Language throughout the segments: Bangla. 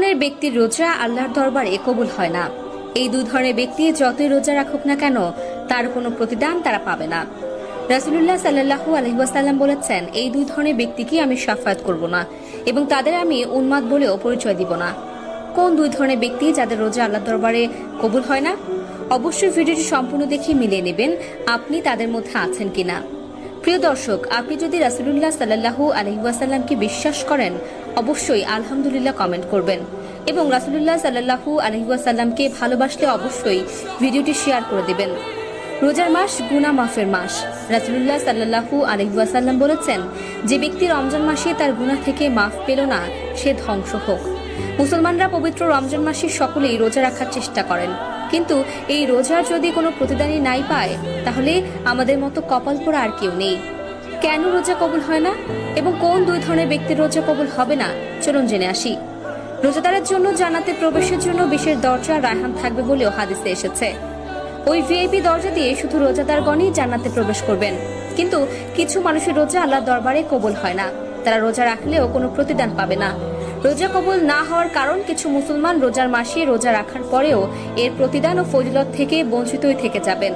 ধরনের ব্যক্তির রোজা আল্লাহর দরবারে কবুল হয় না। এই দুই ধরনের ব্যক্তি যতই রোজা রাখুক না কেন, তার কোনো প্রতিদান তারা পাবে না। রাসুলুল্লাহ সাল্লাহু আলহিবাসাল্লাম বলেছেন, এই দুই ধরনের ব্যক্তিকে আমি সাফায়াত করব না এবং তাদের আমি উন্মাদ বলেও পরিচয় দিব না। কোন দুই ধরনের ব্যক্তি যাদের রোজা আল্লাহ দরবারে কবুল হয় না? অবশ্যই ভিডিওটি সম্পূর্ণ দেখে মিলিয়ে নেবেন, আপনি তাদের মধ্যে আছেন কিনা। প্রিয় দর্শক, আপনি যদি রাসুলুল্লাহ সাল্লাহু আলহিবাসাল্লামকে বিশ্বাস করেন, অবশ্যই আলহামদুলিল্লাহ কমেন্ট করবেন। এবং রাসুলুল্লাহ সাল্লাহু আলহিবাসাল্লামকে ভালোবাসলে অবশ্যই ভিডিওটি শেয়ার করে দেবেন। রোজার মাস গুনা মাফের মাস। রাসুলুল্লাহ সাল্লাহু আলহিবাসাল্লাম বলেছেন, যে ব্যক্তি রমজান মাসে তার গুনাহ থেকে মাফ পেল না, সে ধ্বংস হোক। মুসলমানরা পবিত্র রমজান মাসে সকলেই রোজা রাখার চেষ্টা করেন। কিন্তু এই রোজার যদি কোনো প্রতিদানই নাই পায়, তাহলে আমাদের মতো কপাল পোড়া আর কেউ নেই। কেন রোজা কবুল হয় না? এবং কোন দুই ধরনের ব্যক্তির রোজা কবুল হবে না? চলুন জেনে আসি। রোজাদারের জন্য জানাতে প্রবেশের জন্য বিশেষ দরজা রায়হান থাকবে বলেও হাদিসে এসেছে। ওই ভিআইপি দরজা দিয়ে শুধু রোজাদারগণই জান্নাতে প্রবেশ করবেন। কিন্তু কিছু মানুষের রোজা আল্লাহ দরবারে কবুল হয় না। তারা রোজা রাখলেও কোনো প্রতিদান পাবে না। রোজা কবুল না হওয়ার কারণ কিছু মুসলমান রোজার মাসে রোজা রাখার পরেও এর প্রতিদান ও ফজিলত থেকে বঞ্চিতই থেকে যাবেন।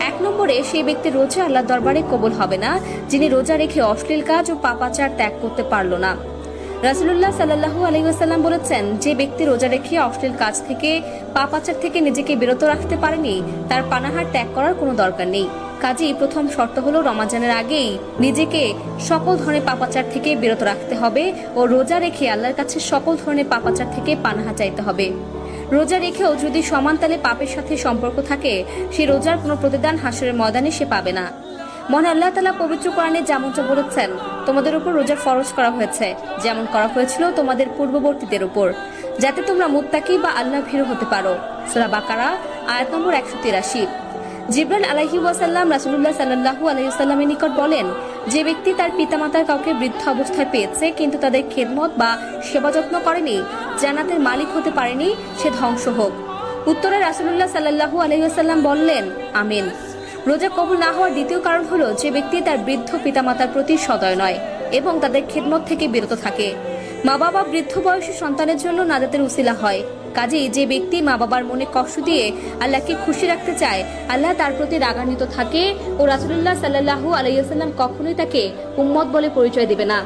এক নম্বরে, সেই ব্যক্তি রোজা আল্লাহ দরবারে কবুল হবে না, যিনি রোজা রেখে অশ্লীল কাজ ও পাপাচার ত্যাগ করতে পারল না। রাসুলুল্লাহ সাল্লাহু আলহিহাসাল্লাম বলেছেন, যে ব্যক্তি রোজা রেখে অশ্লীল কাজ থেকে পাপাচার থেকে নিজেকে বিরত রাখতে পারেনি, তার পানাহার ত্যাগ করার কোনো দরকার নেই। কাজেই প্রথম শর্ত হলো রমাজানের আগেই নিজেকে সকল ধরনের পাপাচার থেকে বিরত রাখতে হবে ও রোজা রেখে আল্লাহর কাছে সকল ধরনের পাপাচার থেকে পানাহা চাইতে হবে। রোজা রেখেও যদি সমান তালে পাপের সাথে সম্পর্ক থাকে, সে রোজার কোনো প্রতিদান হাসরের ময়দানে সে পাবে না। মহান আল্লাহ তালা পবিত্র কোরআনে যেমনটা বলেছেন, তোমাদের উপর রোজা ফরজ করা হয়েছে। যেমন করা হয়েছিল তোমাদের পূর্ববর্তীদের উপর। যাতে তোমরা মুত্তাকি বা আল্লাহ ভীরু হতে পারো। সুরা বাকারা, আয়াত নম্বর একশো তিরাশি। জিব্রান আলাহি ওয়াসাল্লাম রাসুল্লাহ সাল্লাহু আলহিসাল্লামের নিকট বলেন, যে ব্যক্তি তার পিতামাতার কাউকে বৃদ্ধ অবস্থায় পেয়েছে, কিন্তু তাদের খেদমত বা সেবা যত্ন করেনি, জান্নাতের মালিক হতে পারেনি, সে ধ্বংস হোক। উত্তরে রাসুল্লাহ সাল্লাহু আলহিহাসাল্লাম বললেন, আমিন। রোজা কবুল না হওয়ার দ্বিতীয় কারণ হলো যে ব্যক্তি তার বৃদ্ধ পিতামাতার প্রতি সদয় নয় এবং তাদের খেদমত থেকে বিরত থাকে। মা বাবা বৃদ্ধ বয়সী সন্তানের জন্য নাজাতের উসিলা হয়। কাজেই যে ব্যক্তি মা বাবার মনে কষ্ট দিয়ে আল্লাহকে খুশি রাখতে চায়, আল্লাহ তার প্রতি রাগান্বিত থাকে ও রাসুলুল্লাহ সাল্লাহু আলাইসাল্লাম কখনোই তাকে উম্মত বলে পরিচয় দেবে না।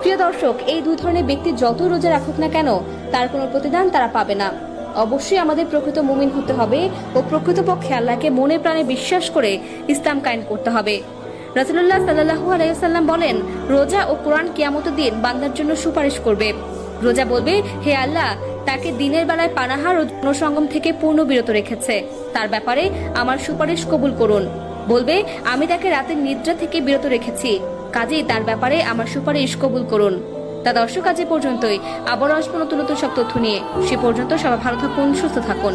প্রিয় দর্শক, এই দুই ধরনের ব্যক্তি যত রোজা রাখুক না কেন, তার কোনো প্রতিদান তারা পাবে না। অবশ্যই আমাদের প্রকৃত মুমিন হতে হবে ও প্রকৃতপক্ষে আল্লাহকে মনে প্রাণে বিশ্বাস করে ইসলাম কায়েম করতে হবে। রাসুল্লাহ সাল্লাহু আলাইসাল্লাম বলেন, রোজা ও কোরআন কিয়ামত দিন বান্দার জন্য সুপারিশ করবে। রোজা বলবে, হে আল্লাহ, তাকে দিনের বেলায় পানাহার ও জনসঙ্গম থেকে পূর্ণ বিরত রেখেছে। তার ব্যাপারে আমার সুপারিশ কবুল করুন। বলবে, আমি তাকে রাতের নিদ্রা থেকে বিরত রেখেছি। কাজেই তার ব্যাপারে আমার সুপারিশ কবুল করুন। তা দর্শক, আজ পর্যন্তই। আবার আসব নতুন নতুন সব তথ্য নিয়ে। সে পর্যন্ত সবাই ভালো থাকুন, সুস্থ থাকুন।